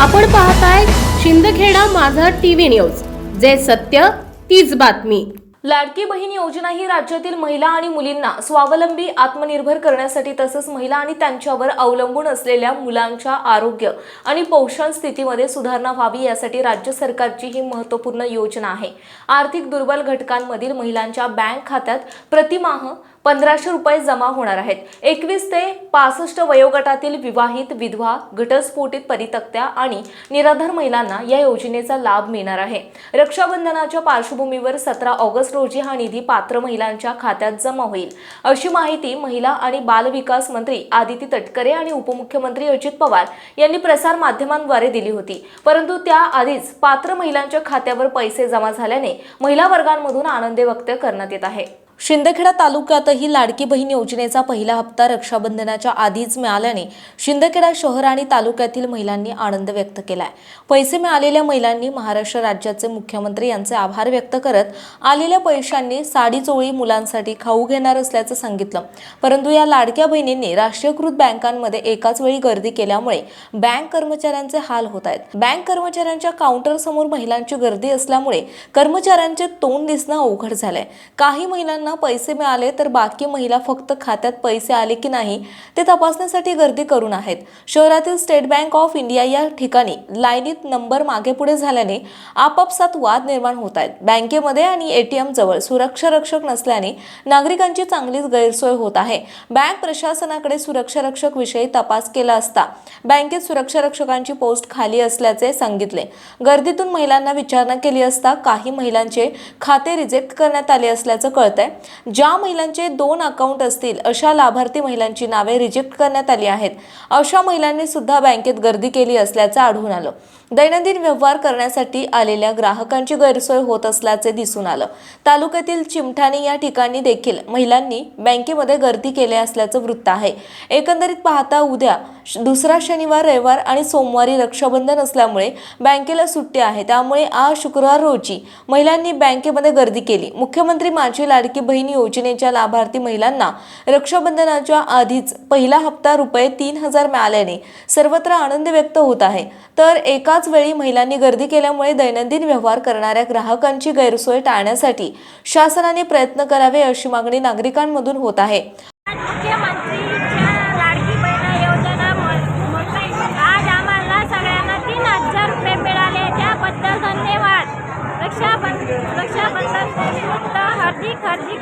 आपण पाहताय शिंदखेडा माझा टीव्ही न्यूज. जे सत्य तीच बातमी. लाडकी बहीण योजना ही राज्यातील महिला आणि मुलींना स्वावलंबी आत्मनिर्भर करण्यासाठी तसंच महिला आणि त्यांच्यावर अवलंबून असलेल्या मुलांच्या आरोग्य आणि पोषण स्थितीमध्ये सुधारणा व्हावी यासाठी राज्य सरकारची ही महत्त्वपूर्ण योजना आहे. आर्थिक दुर्बल घटकांमधील महिलांच्या बँक खात्यात प्रतिमाह पंधराशे रुपये जमा होणार आहेत. एकवीस ते पासष्ट वयोगटातील विवाहित विधवा घटस्फोटित परितक्त्या आणि निराधार महिलांना या योजनेचा लाभ मिळणार आहे. रक्षाबंधनाच्या पार्श्वभूमीवर सतरा ऑगस्ट रोजी हा निधी पात्र महिलांच्या खात्यात जमा होईल. अशी माहिती महिला आणि बालविकास मंत्री आदिती तटकरे आणि उपमुख्यमंत्री अजित पवार यांनी प्रसार माध्यमांद्वारे दिली होती. परंतु त्याआधीच पात्र महिलांच्या खात्यावर पैसे जमा झाल्याने महिला वर्गांमधून आनंद व्यक्त करण्यात येत आहे. शिंदखेडा तालुक्यातही लाडकी बहीण योजनेचा पहिला हप्ता रक्षाबंधनाच्या आधीच मिळाल्याने शिंदखेडा शहर आणि तालुक्यातील महिलांनी आनंद व्यक्त केलाय. पैसे मिळालेल्या महिलांनी महाराष्ट्र राज्याचे मुख्यमंत्री यांचे आभार व्यक्त करत आलेल्या पैशांनी साडी चोळी मुलांसाठी खाऊ घेणार असल्याचं सांगितलं. परंतु या लाडक्या बहिणींनी राष्ट्रीयकृत बँकांमध्ये एकाच वेळी गर्दी केल्यामुळे बँक कर्मचाऱ्यांचे हाल होत आहेत. बँक कर्मचाऱ्यांच्या काउंटर समोर महिलांची गर्दी असल्यामुळे कर्मचाऱ्यांचे तोंड दिसणं अवघड झालंय. काही महिलांना पैसे मिळाले तर बाकी महिला फक्त खात्यात पैसे आले की नाही ते तपासण्यासाठी गर्दी करून आहेत. शहरातील स्टेट बँक ऑफ इंडिया या ठिकाणी लाईनीत नंबर मागे पुढे झाल्याने आपापसात वाद निर्माण होत आहेत. बँकेमध्ये आणि एटीएम जवळ सुरक्षा रक्षक नसल्याने नागरिकांची चांगलीच गैरसोय होत आहे. बँक प्रशासनाकडे सुरक्षा रक्षक विषयी तपास केला असता बँकेत सुरक्षा रक्षकांची पोस्ट खाली असल्याचे सांगितले. गर्दीतून महिलांना विचारणा केली असता काही महिलांचे खाते रिजेक्ट करण्यात आले असल्याचं कळतंय. ज्या महिलांचे दोन अकाउंट असतील अशा लाभार्थी महिलांची नावे रिजेक्ट करण्यात आली आहेत. अशा महिलांनी सुद्धा बँकेत गर्दी केली असल्याचं आढळून आलं. दैनंदिन व्यवहार करण्यासाठी आलेल्या ग्राहकांची गैरसोय होत असल्याचे दिसून आलं. तालुक्यातील चिमठाणी या ठिकाणी देखील महिलांनी बँकेमध्ये गर्दी केली असल्याचं वृत्त आहे. एकंदरीत पाहता उद्या दुसरा शनिवार रविवार आणि सोमवारी रक्षाबंधन असल्यामुळे बँकेला सुट्टी आहे. त्यामुळे आज शुक्रवार रोजी महिलांनी बँकेमध्ये गर्दी केली. मुख्यमंत्री माझी लाडकी बहीण योजनेच्या लाभार्थी महिलांना रक्षाबंधनाच्या आधीच पहिला हप्ता रुपये तीन हजार मिळाल्याने सर्वत्र आनंद व्यक्त होत आहे. तर एकाच वेळी महिलांनी गर्दी केल्यामुळे दैनंदिन व्यवहार करणाऱ्या ग्राहकांची गैरसोय टाळण्यासाठी शासनाने प्रयत्न करावे अशी मागणी नागरिकांमधून होत आहे.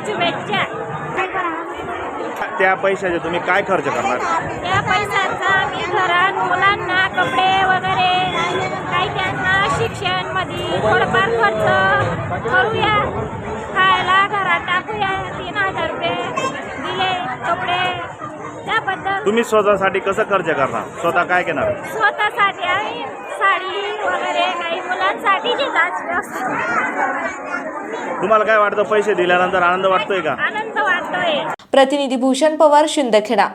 शुभेच्छा त्या पैशाचे तुम्ही काय खर्च करणार? त्या पैशाचा मी घरात मुलांना कपडे वगैरे काही त्यांना शिक्षणमध्ये थोडंफार खर्च करूया खायला घरात टाकूया तीन हजार रुपये दिले कपडे त्याबद्दल तुम्ही स्वतःसाठी कसं खर्च करणार? स्वतः काय घेणार? स्वतःसाठी आम्ही साडी वगैरे काही मुलांसाठीची जास्त व्यवस्था तुम्हाला काय वाटतं पैसे दिल्यानंतर आनंद वाटतोय का? आनंद वाटतोय. प्रतिनिधी भूषण पवार शिंदखेडा.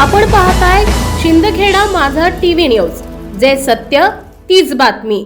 आपण पाहताय शिंदखेडा माझा टीव्ही न्यूज. जे सत्य तीच बातमी.